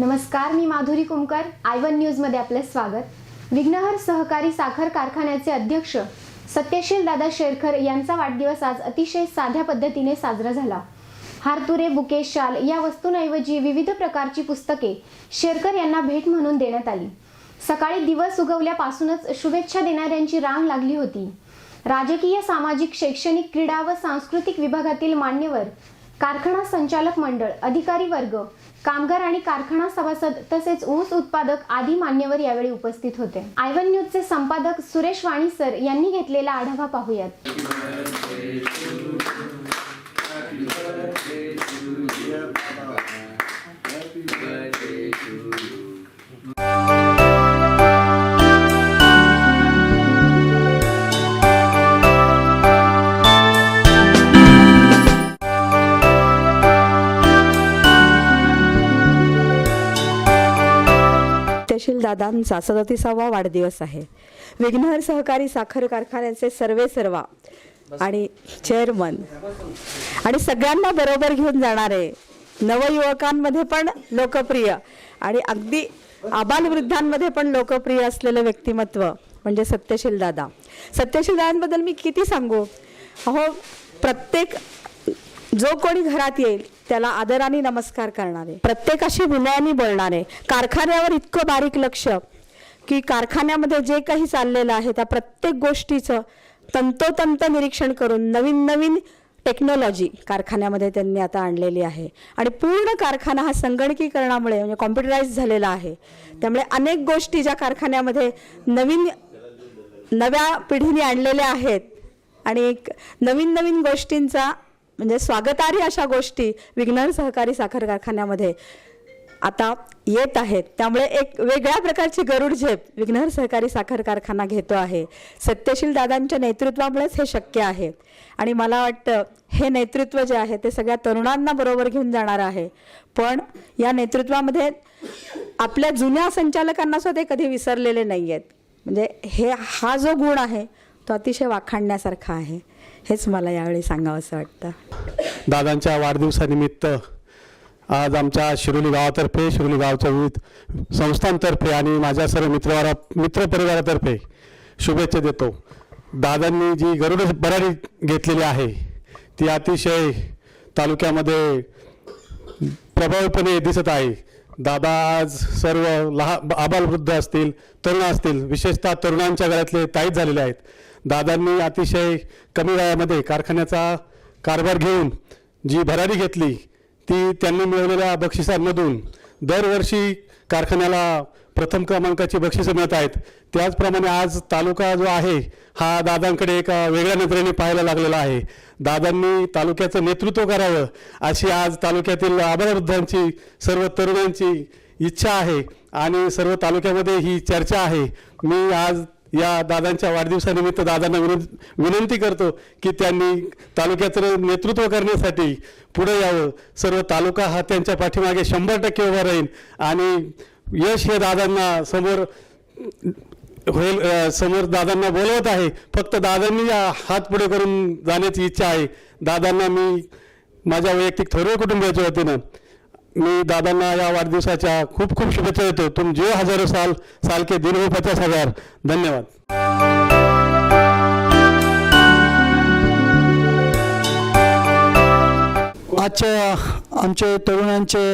नमस्कार मी Madhuri Kumkar I one न्यूजमध्ये आपले स्वागत. विघ्नहर सहकारी साखर कारखान्याचे अध्यक्ष सत्यशील दादा शेरखर यांचा वाढदिवस आज अतिशय साध्या पद्धतीने साजरा झाला. हारतुरे बुके शाल या वस्तूंऐवजी विविध प्रकारची पुस्तके शेरकर यांना भेट म्हणून देण्यात आली. सकाळी दिवस उगवल्यापासूनच शुभेच्छा देणाऱ्यांची रांग लागली होती. राजकीय सामाजिक शैक्षणिक क्रीडा व सांस्कृतिक विभागातील मान्यवर कारखाना संचालक मंडळ अधिकारी वर्ग कामगार आणि कारखाना सभासद तसेच ऊस उत्पादक आदी मान्यवर यावेळी उपस्थित होते. आयवन न्यूजचे संपादक सुरेश वाणी सर यांनी घेतलेला आढावा पाहूयात. दादांचा सदतीसावा वाढदिवस आहे. विघ्नहर सहकारी साखर कारखान्याचे सर्वे सर्वा आणि चेअरमन आणि सगळ्यांना बरोबर घेऊन जाणारे नवयुवकांमध्ये पण लोकप्रिय आणि अगदी आबालवृद्धांमध्ये पण लोकप्रिय असलेलं व्यक्तिमत्व म्हणजे सत्यशील दादा. सत्यशील दादांबद्दल मी किती सांगू? अहो प्रत्येक जो कोणी घरात येईल त्याला आदराने नमस्कार करणारे. प्रत्येकाशी विनयाने बोलणारे. कारखान्यावर इतकं बारीक लक्ष की कारखान्यामध्ये जे काही चाललेलं आहे त्या प्रत्येक गोष्टीचं तंतोतंत निरीक्षण करून नवीन नवीन टेक्नॉलॉजी कारखान्यामध्ये त्यांनी आता आणलेली आहे. आणि पूर्ण कारखाना हा संगणकीकरणामुळे म्हणजे कॉम्प्युटराईज झालेला आहे. त्यामुळे अनेक गोष्टी ज्या कारखान्यामध्ये नवीन नव्या पिढीने आणलेल्या आहेत आणि एक नवीन नवीन गोष्टींचा म्हणजे स्वागतार्ह अशा गोष्टी विज्ञान सहकारी साखर कारखान्यामध्ये आता येत आहेत. त्यामुळे एक वेगळ्या प्रकारची गरुड झेप विघ्नहर सहकारी साखर कारखाना घेतो आहे. सत्यशील दादांच्या नेतृत्वामुळेच हे शक्य आहे. आणि मला वाटतं हे नेतृत्व जे आहे ते सगळ्या तरुणांना बरोबर घेऊन जाणार आहे. पण या नेतृत्वामध्ये आपल्या जुन्या संचालकांना सुद्धा ते कधी विसरलेले नाही आहेत म्हणजे हे हा जो गुण आहे तो अतिशय वाखाणण्यासारखा आहे. हेच मला यावेळी सांगावं असं वाटतं. दादांच्या वाढदिवसानिमित्त आज आमच्या शिरोली गावातर्फे शिरोली गावच्या विविध संस्थांतर्फे आणि माझ्या सर्व मित्रवारा मित्रपरिवारातर्फे शुभेच्छा देतो. दादांनी जी गरुड बरारी घेतलेली आहे ती अतिशय तालुक्यामध्ये प्रभावीपणे दिसत आहे. दादा आज सर्व लहान आबालवृद्ध असतील तरुण असतील विशेषतः तरुणांच्या घरातले ताईत झालेले आहेत. दादांनी अतिशय कमी वयामध्ये कारखान्याचा कारभार घेऊन जी भरारी घेतली ती त्यांनी मिळवलेल्या बक्षिसांमधून दरवर्षी कारखान्याला प्रथम क्रमांकाची बक्षिसं मिळत आहेत. त्याचप्रमाणे आज तालुका जो आहे हा दादांकडे एका वेगळ्या नजरेने पाहायला लागलेला आहे. दादांनी तालुक्याचं नेतृत्व करावं अशी आज तालुक्यातील आबालवृद्धांची सर्व तरुणांची इच्छा आहे आणि सर्व तालुक्यामध्ये ही चर्चा आहे. मी आज या दादांच्या वाढदिवसानिमित्त दादांना विनंती विनंती करतो की त्यांनी तालुक्याचं नेतृत्व करण्यासाठी पुढे यावं. सर्व तालुका हा त्यांच्या पाठीमागे शंभर टक्के उभा राहील आणि यश हे दादांना समोर होईल समोर दादांना बोलवत आहे. फक्त दादांनी या हात पुढे करून जाण्याची इच्छा आहे. दादांना मी माझ्या वैयक्तिक थोरवे कुटुंबियाच्या वतीनं मी दादांना या वाढदिवसाच्या खूप खूप शुभेच्छा देतो. तुम जे हजारो साल साल के दिन हो पचास हजार. धन्यवाद. आजच्या आमचे तरुणांचे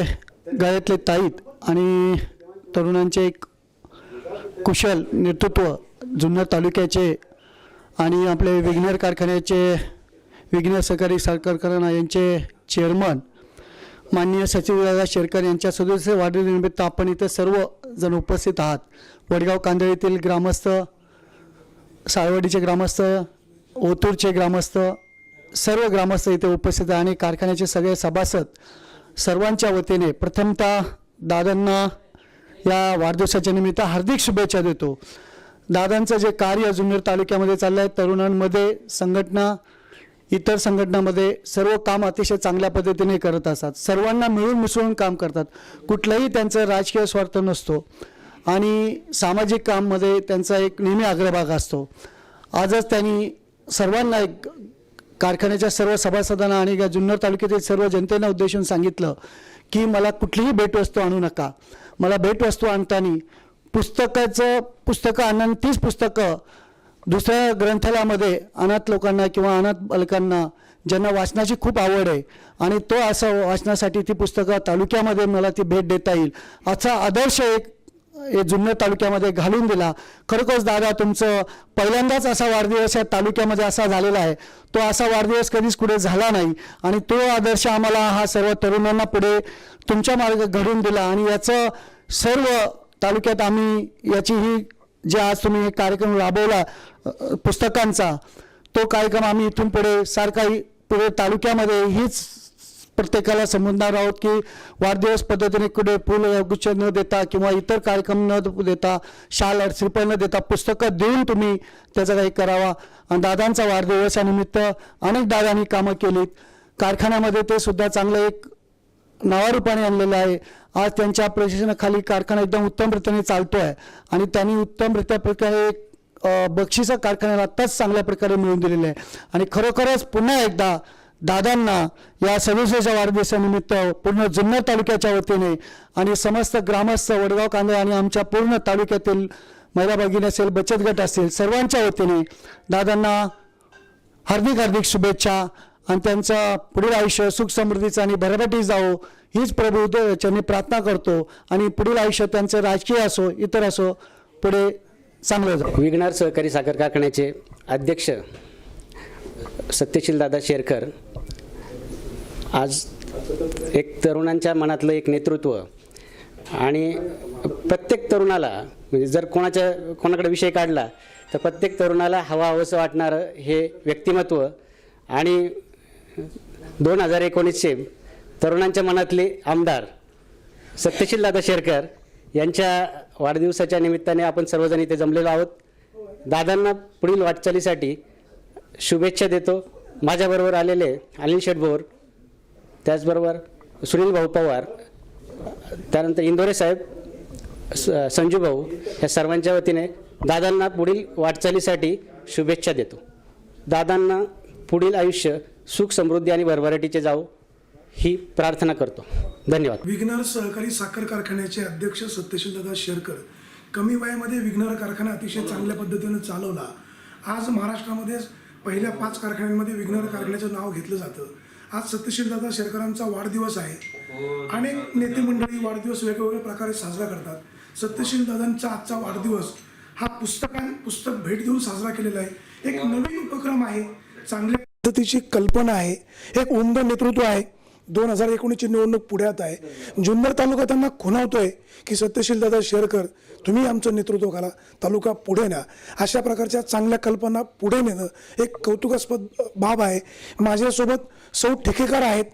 गायतले ताईत आणि तरुणांचे एक कुशल नेतृत्व जुन्नर तालुक्याचे आणि आपले विघ्नर कारखान्याचे विघ्नर सहकारी साखर कारखाना यांचे चेअरमन माननीय सचिवदादा शेरकर यांच्या सदस्य वाढदिवसानिमित्त आपण इथं सर्व जण उपस्थित आहात. वडगाव कांदळीतील ग्रामस्थ साळवडीचे ग्रामस्थ ओतूरचे ग्रामस्थ सर्व ग्रामस्थ इथे उपस्थित आहे आणि कारखान्याचे सगळे सभासद सर्वांच्या वतीने प्रथमतः दादांना या वाढदिवसाच्या निमित्त हार्दिक शुभेच्छा देतो. दादांचं जे कार्य जुन्नर तालुक्यामध्ये चाललं आहे तरुणांमध्ये संघटना इतर संघटनामध्ये सर्व काम अतिशय चांगल्या पद्धतीने करत असतात. सर्वांना मिळून मिसळून काम करतात. कुठलाही त्यांचं राजकीय स्वार्थ नसतो. आणि सामाजिक काममध्ये त्यांचा एक नेहमी अग्रभाग असतो. आजच त्यांनी सर्वांना एक कारखान्याच्या सर्व सभासदांना आणि या जुन्नर तालुक्यातील सर्व जनतेला उद्देशून सांगितलं की मला कुठलीही भेटवस्तू आणू नका. मला भेटवस्तू आणताना पुस्तकाचं पुस्तकं आणून तीच पुस्तकं दुसऱ्या ग्रंथालयामध्ये अनाथ लोकांना किंवा अनाथ बालकांना ज्यांना वाचनाची खूप आवड आहे आणि तो असं वाचनासाठी ती पुस्तकं तालुक्यामध्ये मला ती भेट देता येईल. असा आदर्श एक हे जुन्नर तालुक्यामध्ये घालून दिला. खरोखरच दादा तुमचं पहिल्यांदाच असा वाढदिवस या तालुक्यामध्ये असा झालेला आहे. तो असा वाढदिवस कधीच पुढे झाला नाही. आणि तो आदर्श आम्हाला हा सर्व तरुणांना पुढे तुमच्या मार्ग घडून दिला. आणि याचं सर्व तालुक्यात आम्ही याची ही जे आज तुम्ही हे कार्यक्रम राबवला पुस्तकांचा तो कार्यक्रम आम्ही इथून पुढे सारखाही पुढे तालुक्यामध्ये हीच प्रत्येकाला समजणार आहोत की वाढदिवस पद्धतीने कुठे फुल गुच्छ न देता किंवा इतर कार्यक्रम न देता शाल श्रीफळ न देता पुस्तकं देऊन तुम्ही त्याचा काही करावा. आणि दादांचा वाढदिवसानिमित्त अनेक दादांनी कामं केलीत. कारखान्यामध्ये ते सुद्धा चांगलं एक नावारूपाने आणलेलं आहे. आज त्यांच्या प्रशासनाखाली कारखाना एकदम उत्तम रीतीने चालतो आहे आणि त्यांनी उत्तमरित्या प्रकारे एक अ, बक्षिसं कारखान्याला आत्ताच चांगल्या प्रकारे मिळवून दिलेलं आहे. आणि खरोखरच पुन्हा एकदा दादांना या सव्वीसच्या वाढदिवसानिमित्त पूर्ण जुन्नर तालुक्याच्या वतीने आणि समस्त ग्रामस्थ वडगाव कांदे आणि आमच्या पूर्ण तालुक्यातील महिला भगिनी असेल बचत गट असेल सर्वांच्या वतीने दादांना हार्दिक हार्दिक शुभेच्छा आणि त्यांचं पुढील आयुष्य सुख समृद्धीचं आणि भरभटी जावो हीच प्रभू चरणी प्रार्थना करतो आणि पुढील आयुष्य त्यांचं राजकीय असो इतर असो पुढे चांगलं जाऊ विघ्नार सहकारी साखर कारखान्याचे अध्यक्ष सत्यशील दादा शेरकर आज एक तरुणांच्या मनातलं एक नेतृत्व आणि प्रत्येक तरुणाला म्हणजे जर कोणाच्या कोणाकडे विषय काढला तर प्रत्येक तरुणाला हवा हवंसं वाटणारं हे व्यक्तिमत्व आणि दोन हजार एकोणीसचे तरुणांच्या मनातले आमदार सत्यशील दादा शेरकर यांच्या वाढदिवसाच्या निमित्ताने आपण सर्वजण इथे जमलेलो आहोत. दादांना पुढील वाटचालीसाठी शुभेच्छा देतो. माझ्याबरोबर आलेले अनिल शेटभोर त्याचबरोबर सुनील भाऊ पवार त्यानंतर इंदोरे साहेब स- संजू भाऊ ह्या सर्वांच्या वतीने दादांना पुढील वाटचालीसाठी शुभेच्छा देतो. दादांना पुढील आयुष्य सुख समृद्धी आणि भरभराटीचे जाऊ ही प्रार्थना करतो. धन्यवाद. विघ्नर सहकारी साखर कारखान्याचे अध्यक्ष सत्यशीलदादा शेरकर कमी वयामध्ये विघ्नर कारखाना अतिशय चांगल्या पद्धतीने चालवला. आज महाराष्ट्रामध्ये पहिल्या पाच कारखान्यांमध्ये विघ्नर कारखान्याचं नाव घेतलं जातं. आज सत्यशीलदादा शेरकरांचा वाढदिवस आहे. अनेक नेते मंडळी वाढदिवस वेगवेगळ्या प्रकारे साजरा करतात. सत्यशीलदादांचा आजचा वाढदिवस हा पुस्तकां पुस्तक भेट देऊन साजरा केलेला आहे. एक नवीन उपक्रम आहे. चांगल्या पद्धतीची कल्पना आहे. एक उमद नेतृत्व आहे. दोन हजार एकोणीसची निवडणूक पुढ्यात आहे. जुन्नर तालुका त्यांना खुणावतोय की सत्यशील दादा शेअरकर तुम्ही आमचं नेतृत्व करा तालुका पुढे न्या. अशा प्रकारच्या चांगल्या कल्पना पुढे नेणं एक कौतुकास्पद बाब आहे. माझ्यासोबत सौ ठेकेकर आहेत.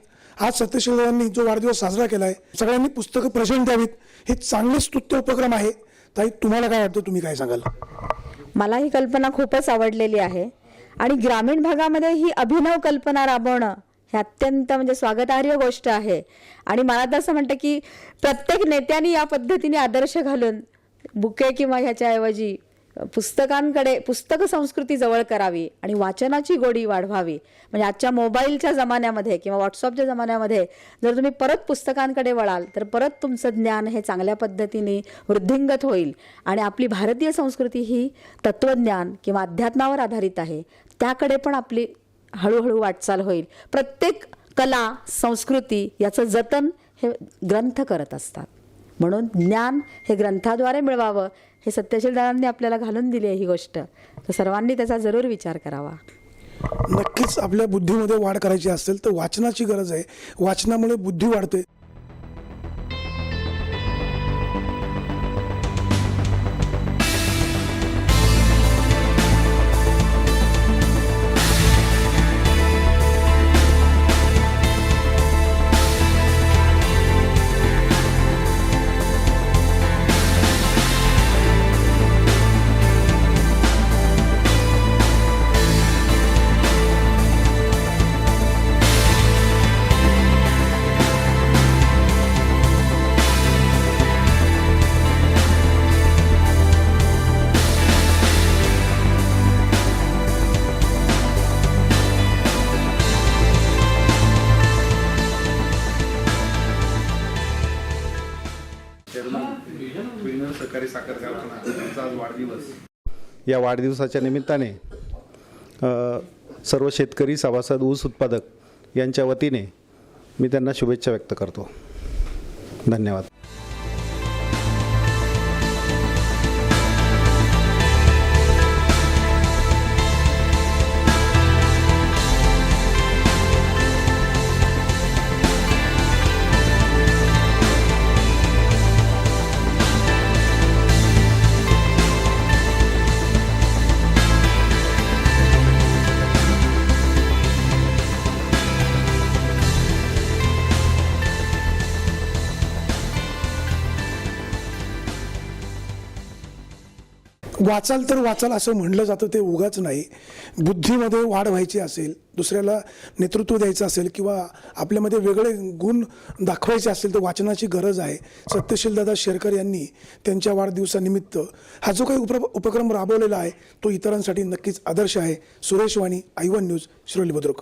आज सत्यशील दादांनी जो वाढदिवस साजरा केला आहे सगळ्यांनी पुस्तकं प्रचंड द्यावीत. हे चांगले स्तुत्य उपक्रम आहे. ताई तुम्हाला काय वाटतं? तुम्ही काय सांगाल? मला ही कल्पना खूपच आवडलेली आहे. आणि ग्रामीण भागामध्ये ही अभिनव कल्पना राबवणं हे अत्यंत म्हणजे स्वागतार्ह गोष्ट आहे. आणि मला तर असं म्हणतं की प्रत्येक नेत्यांनी या पद्धतीने आदर्श घालून बुके किंवा ह्याच्याऐवजी पुस्तकांकडे पुस्तक संस्कृती जवळ करावी आणि वाचनाची गोडी वाढवावी. म्हणजे आजच्या मोबाईलच्या जमान्यामध्ये किंवा व्हॉट्सअपच्या जमान्यामध्ये जर तुम्ही परत पुस्तकांकडे वळाल तर परत तुमचं ज्ञान हे चांगल्या पद्धतीने वृद्धिंगत होईल. आणि आपली भारतीय संस्कृती ही तत्वज्ञान किंवा अध्यात्मावर आधारित आहे. त्याकडे पण आपली हळूहळू वाटचाल होईल. प्रत्येक कला संस्कृती याचं जतन हे ग्रंथ करत असतात. म्हणून ज्ञान हे ग्रंथाद्वारे मिळवावं हे सत्यशीलदारांनी आपल्याला घालून दिली आहे ही गोष्ट. तर सर्वांनी त्याचा जरूर विचार करावा. नक्कीच आपल्या बुद्धीमध्ये वाढ करायची असेल तर वाचनाची गरज आहे. वाचनामुळे बुद्धी वाढते. या वाढदिवसाच्या निमित्ताने सर्व शेतकरी सभासद ऊस उत्पादक यांच्या वतीने मी त्यांना शुभेच्छा व्यक्त करतो. धन्यवाद. वाचाल तर वाचाल असं म्हणलं जातं ते उगाच नाही. बुद्धीमध्ये वाढ व्हायची असेल दुसऱ्याला नेतृत्व द्यायचं असेल किंवा आपल्यामध्ये वेगळे गुण दाखवायचे असेल तर वाचनाची गरज आहे. सत्यशील दादा शेरकर यांनी त्यांच्या वाढदिवसानिमित्त हा जो काही उप उपक्रम राबवलेला आहे तो इतरांसाठी नक्कीच आदर्श आहे. Suresh Wani I one news Shroli Budruk.